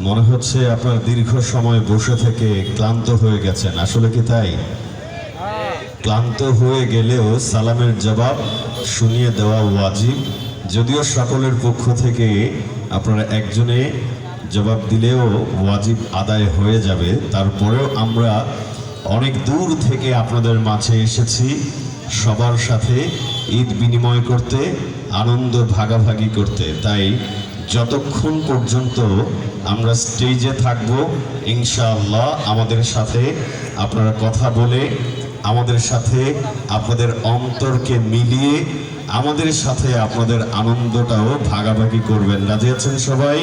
মনে হচ্ছে আপনার দীর্ঘ সময় বসে থেকে ক্লান্ত হয়ে গেছেন। আসলে কি তাই? ক্লান্ত হয়ে গেলেও সালামের জবাব শুনিয়ে দেওয়া ওয়াজিব। যদিও সকলের পক্ষ থেকে আপনারা একজনে জবাব দিলেও ওয়াজিব আদায় হয়ে যাবে, তারপরেও আমরা অনেক দূর থেকে আপনাদের মাঝে এসেছি সবার সাথে ঈদ বিনিময় করতে, আনন্দ ভাগাভাগি করতে। তাই যতক্ষণ পর্যন্ত আমরা স্টেজে থাকব, ইনশাআল্লাহ আমাদের সাথে আপনারা কথা বলে, আমাদের সাথে আপনাদের অন্তরকে মিলিয়ে, আমাদের সাথে আপনাদের আনন্দটাও ভাগাভাগি করবেন। রাজি আছেন সবাই?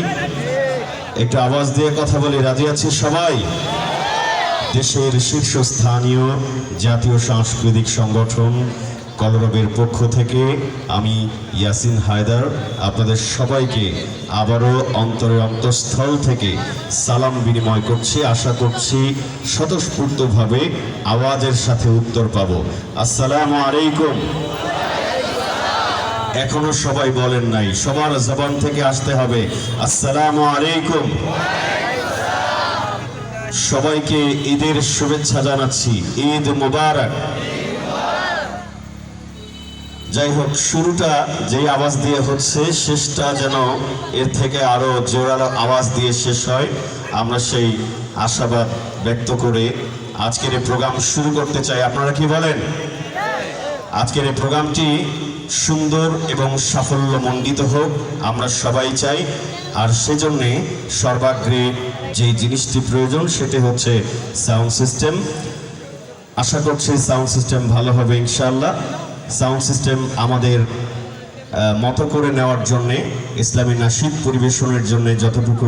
একটু আওয়াজ দিয়ে কথা বলি। রাজি আছে সবাই? দেশের শীর্ষস্থানীয় জাতীয় সাংস্কৃতিক সংগঠন কলরবের পক্ষ থেকে আমি ইয়াসিন হায়দার আপনাদের সবাইকে আবারও অন্তরে অন্তঃস্থল থেকে সালাম বিনিময় করছি, আশা করছি স্বতঃস্ফূর্তভাবে আওয়াজের সাথে উত্তর পাব। আসসালামু আলাইকুম। এখনও সবাই বলেন নাই, সবার জবান থেকে আসতে হবে। আসসালামু আলাইকুম। সবাইকে ঈদের শুভেচ্ছা জানাচ্ছি, ঈদ মোবারক। যাই হোক, শুরুটা যেই আওয়াজ দিয়ে হচ্ছে, শেষটা যেন এর থেকে আরও জোরালো আওয়াজ দিয়ে শেষ হয়। আমরা সেই আশাবাদ ব্যক্ত করে আজকের এই প্রোগ্রাম শুরু করতে চাই। আপনারা কি বলেন? আজকের এই প্রোগ্রামটি সুন্দর এবং সাফল্যমণ্ডিত হোক, আমরা সবাই চাই। আর সেজন্যে সর্বাগ্রে যে জিনিসটি প্রয়োজন, সেটি হচ্ছে সাউন্ড সিস্টেম। আশা করছি সাউন্ড সিস্টেম ভালো হবে, ইনশাআল্লাহ। সাউন্ড সিস্টেম আমাদের মতো করে নেওয়ার জন্যে, ইসলামী নাসিদ পরিবেশনের জন্য যতটুকু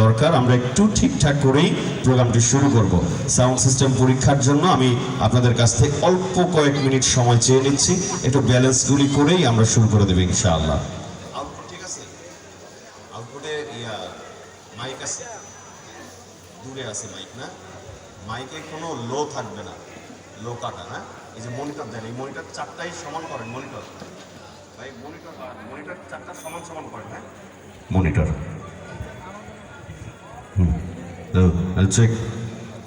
দরকার, আমরা একটু ঠিকঠাক করেই প্রোগ্রামটি শুরু করব। সাউন্ড সিস্টেম পরীক্ষার জন্য আমি আপনাদের কাছ থেকে অল্প কয়েক মিনিট সময় চেয়ে নিচ্ছি। একটু ব্যালেন্সগুলি করেই আমরা শুরু করে দেবো ইনশাআল্লাহ। মাইক আছে? দূরে আছে মাইক না? মাইকে কোনো লো থাকবে না। লো কাটা হ্যাঁ এই যে মনিটর দেন এই মনিটর চারটাই সমান করেন মনিটর। ভাই মনিটর মনিটর চারটা সমান সমান করেন হ্যাঁ? মনিটর। হুম। চেক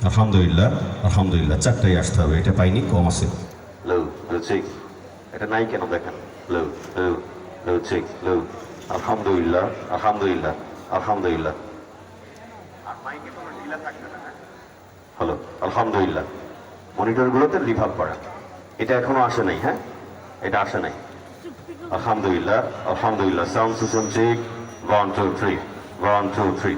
আলহামদুলিল্লাহ আলহামদুলিল্লাহ চারটাই আসতে হবে এটা পাইনি কম আছে। লো লো চেক এটা নাই কেন দেখেন? লো লো লো চেক লো আলহামদুলিল্লাহ আলহামদুলিল্লাহ আলহামদুলিল্লাহ। আর মাইকে থাকবে না হ্যালো আলহামদুলিল্লাহ। মনিটরগুলোতে রিভাব করা এটা এখনও আসে নাই হ্যাঁ? এটা আসে নাই। আলহামদুলিল্লাহ আলহামদুলিল্লাহ। Sound system check one two three one two three